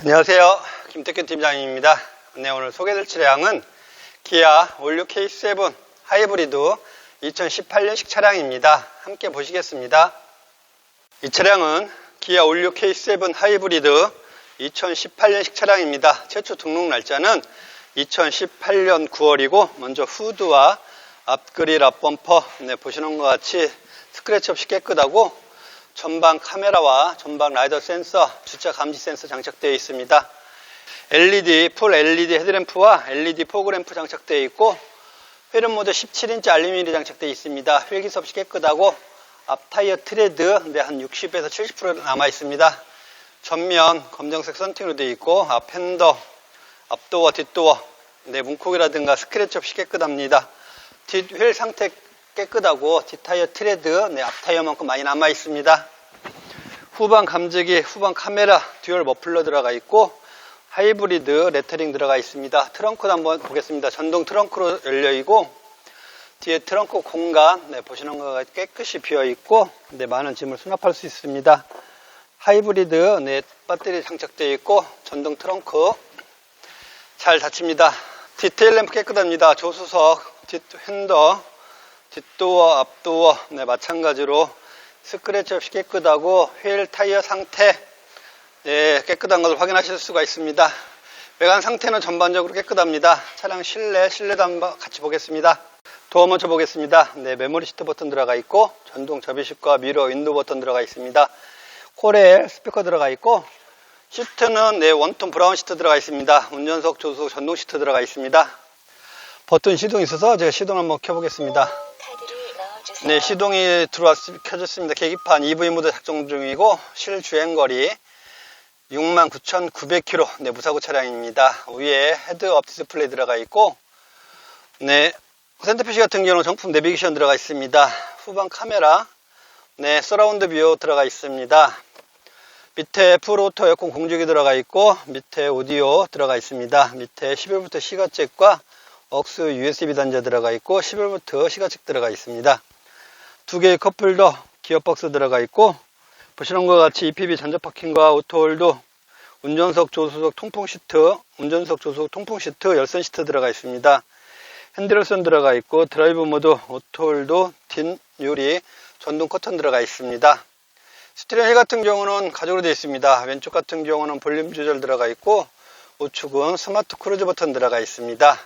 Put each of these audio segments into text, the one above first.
안녕하세요. 김태균 팀장입니다. 네, 오늘 소개될 차량은 기아 올류 K7 하이브리드 2018년식 차량입니다. 함께 보시겠습니다. 이 차량은 기아 올류 K7 하이브리드 2018년식 차량입니다. 최초 등록 날짜는 2018년 9월이고 먼저 후드와 앞그릴 앞범퍼 네, 보시는 것 같이 스크래치 없이 깨끗하고 전방 카메라와 전방 라이더 센서, 주차 감지 센서 장착되어 있습니다. LED, 풀 LED 헤드램프와 LED 포그램프 장착되어 있고 휠은 모두 17인치 알루미늄이 장착되어 있습니다. 휠기스 없이 깨끗하고 앞 타이어 트레드 네, 한 60에서 70% 남아 있습니다. 전면 검정색 선팅으로 되어 있고 앞 핸더, 앞도어, 뒷도어 네, 문콕이라든가 스크래치 없이 깨끗합니다. 뒷 휠 상태 깨끗하고 뒷 타이어 트레드 네, 앞 타이어만큼 많이 남아 있습니다. 후방 감지기, 후방 카메라, 듀얼 머플러 들어가 있고 하이브리드 레터링 들어가 있습니다. 트렁크도 한번 보겠습니다. 전동 트렁크로 열려 있고 뒤에 트렁크 공간 네, 보시는 것과 깨끗이 비어 있고 네, 많은 짐을 수납할 수 있습니다. 하이브리드 네, 배터리 장착되어 있고 전동 트렁크 잘 닫힙니다. 디테일 램프 깨끗합니다. 조수석, 뒷 핸더, 뒷도어, 앞도어 네, 마찬가지로 스크래치 없이 깨끗하고 휠 타이어 상태 네, 깨끗한 것을 확인하실 수가 있습니다. 외관 상태는 전반적으로 깨끗합니다. 차량 실내, 실내도 한번 같이 보겠습니다. 도어 먼저 보겠습니다. 네, 메모리 시트 버튼 들어가 있고 전동 접이식과 미러 윈도우 버튼 들어가 있습니다. 코렐 스피커 들어가 있고 시트는 네, 원톤 브라운 시트 들어가 있습니다. 운전석, 조수석, 전동 시트 들어가 있습니다. 버튼 시동이 있어서 제가 시동 한번 켜보겠습니다. 네, 시동이 들어왔, 켜졌습니다. 계기판 EV 모드 작동 중이고, 실주행 거리 69,900km, 네, 무사고 차량입니다. 위에 헤드업 디스플레이 들어가 있고, 네, 센터피시 같은 경우는 정품 내비게이션 들어가 있습니다. 후방 카메라, 네, 서라운드 뷰 들어가 있습니다. 밑에 풀오토 에어컨 공조기 들어가 있고, 밑에 오디오 들어가 있습니다. 밑에 11V 시가잭과 억스 USB 단자 들어가 있고 11V 시가책 들어가 있습니다. 두 개의 컵홀더 기어박스 들어가 있고 보시는 것 같이 EPB 전자 파킹과 오토홀드 운전석 조수석 통풍 시트 운전석 조수석 통풍 시트 열선 시트 들어가 있습니다. 핸드열선 들어가 있고 드라이브 모드 오토홀드 뒷 유리 전동 커튼 들어가 있습니다. 스티리오 휠 같은 경우는 가죽으로 되어 있습니다. 왼쪽 같은 경우는 볼륨 조절 들어가 있고 우측은 스마트 크루즈 버튼 들어가 있습니다.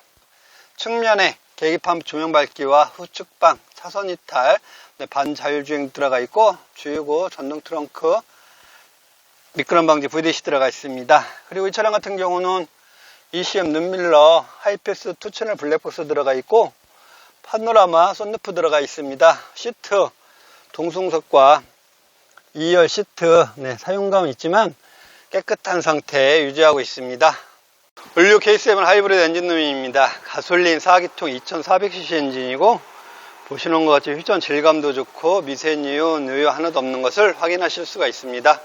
측면에 계기판 조명 밝기와 후측방 차선 이탈 네, 반자율주행 들어가 있고 주유구 전동 트렁크 미끄럼 방지 VDC 들어가 있습니다. 그리고 이 차량 같은 경우는 ECM 눈밀러 하이패스 투 채널 블랙박스 들어가 있고 파노라마 썬루프 들어가 있습니다. 시트 동승석과 2열 시트 네, 사용감은 있지만 깨끗한 상태 유지하고 있습니다. 올류 K7 하이브리드 엔진룸입니다. 가솔린 4기통 2400cc 엔진이고 보시는 것 같이 휘전 질감도 좋고 미세뉴, 누유 하나도 없는 것을 확인하실 수가 있습니다.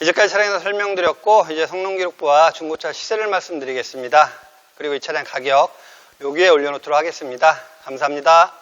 이제까지 차량에서 설명드렸고 이제 성능 기록부와 중고차 시세를 말씀드리겠습니다. 그리고 이 차량 가격 여기에 올려놓도록 하겠습니다. 감사합니다.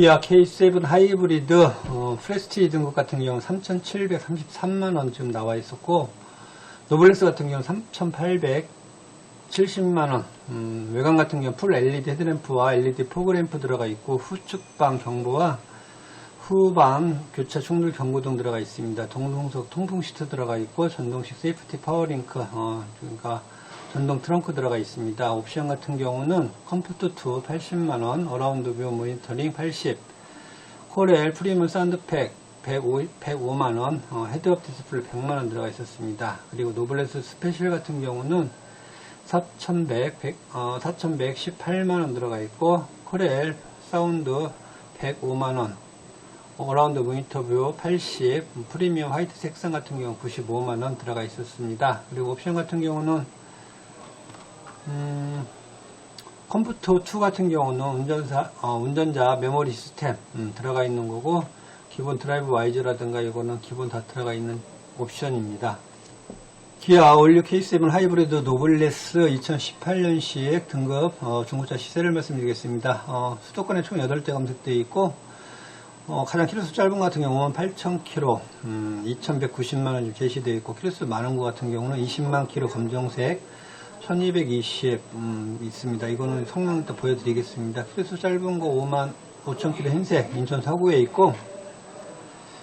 기아 K7 하이브리드 어, 프레스티 등급 같은 경우 3,733만원 지금 나와 있었고 노블레스 같은 경우는 3,870만원. 음, 외관 같은 경우는 풀 LED 헤드램프와 LED 포그램프 들어가 있고 후측방 경보와 후방 교차 충돌 경고 등 들어가 있습니다. 동동석 통풍 시트 들어가 있고 전동식 세이프티 파워링크 어, 그러니까 전동 트렁크 들어가 있습니다. 옵션 같은 경우는 컴퓨터 2 80만원, 어라운드 뷰 모니터링 80, 코렐 프리미엄 사운드팩 105, 105만원, 어, 헤드업 디스플레이 100만원 들어가 있었습니다. 그리고 노블레스 스페셜 같은 경우는 4,100, 어, 4,118만원 들어가 있고, 코렐 사운드 105만원, 어라운드 모니터뷰 80, 프리미엄 화이트 색상 같은 경우 95만원 들어가 있었습니다. 그리고 옵션 같은 경우는, 음, 컴퓨터 2 같은 경우는 운전사, 어, 운전자 메모리 시스템 음, 들어가 있는 거고 기본 드라이브 와이즈라든가 이거는 기본 다 들어가 있는 옵션입니다. 기아 올류 K7 하이브리드 노블레스 2018년식 등급 어, 중고차 시세를 말씀드리겠습니다. 어, 수도권에 총 8대 검색되어 있고 어, 가장 키로수 짧은 것 같은 경우는 8,000km, 음, 2,190만원 좀 제시되어 있고, 키로수 많은 것 같은 경우는 20만 km 검정색, 1220, 음, 있습니다. 이거는 성능 이따 보여드리겠습니다. 키로수 짧은 거 5만 5,000km 흰색, 인천 서구에 있고,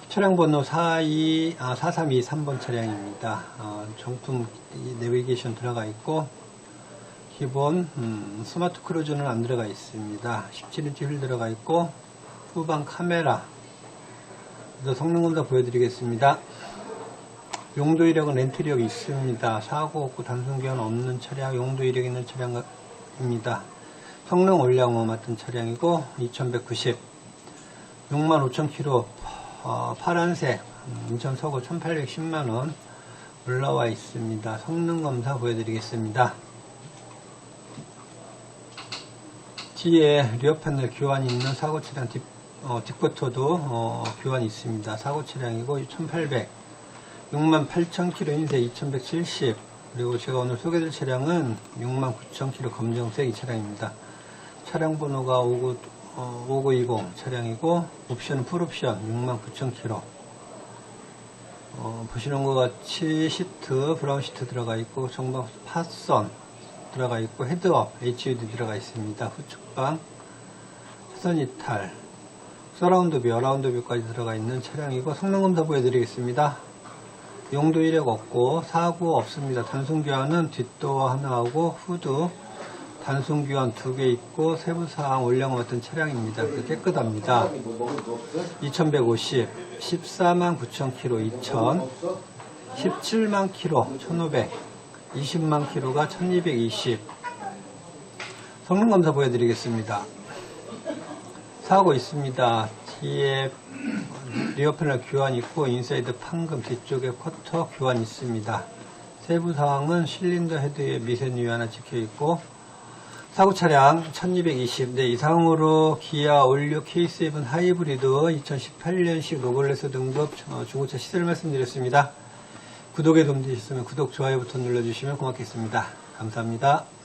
차량 번호 42, 아, 4323번 차량입니다. 어, 정품 이 내비게이션 들어가 있고, 기본, 음, 스마트 크루즈는 안 들어가 있습니다. 17인치 휠 들어가 있고, 후방 카메라. 그래서 성능 검사 보여드리겠습니다. 용도 이력은 렌트 이력이 있습니다. 사고 없고 단순 교환 없는 차량, 용도 이력 있는 차량입니다. 성능 올량호 맡은 차량이고 2190, 65,000km 어, 파란색 음, 인천 서구 1810만원 올라와 있습니다. 성능 검사 보여드리겠습니다. 뒤에 리어 패널 교환이 있는 사고 차량 뒷, 어, 뒷거토도 어, 교환이 있습니다. 사고 차량이고 1800, 68,000km 인쇄 2170 그리고 제가 오늘 소개될 차량은 69,000km 검정색 이 차량입니다. 차량 번호가 59, 어, 5920 차량이고 옵션은 풀옵션 69,000km 어, 보시는 것 같이 시트 브라운 시트 들어가 있고 정방 파선 들어가 있고 헤드업 HUD 들어가 있습니다. 후측방 차선 이탈 서라운드 뷰, 어라운드 뷰까지 들어가 있는 차량이고 성능 검사 보여드리겠습니다. 용도 이력 없고 사고 없습니다. 단순 교환은 뒷도어 하나하고 후드 단순 교환 두 개 있고 세부 사항 올량 같은 차량입니다. 깨끗합니다. 2150, 14만 9천 킬로 2000, 17만 킬로 1500, 20만 킬로가 1220. 성능 검사 보여드리겠습니다. 사고 있습니다. 뒤에 리어 패널 교환 있고 인사이드 판금 뒤쪽에 쿼터 교환 있습니다. 세부 사항은 실린더 헤드에 미세누유 하나 찍혀 있고 사고 차량 1220. 네, 이상으로 기아 올류 K7 하이브리드 2018년식 노블레스 등급 어, 중고차 시세를 말씀드렸습니다. 구독에 도움되셨으면 구독, 좋아요 버튼 눌러주시면 고맙겠습니다. 감사합니다.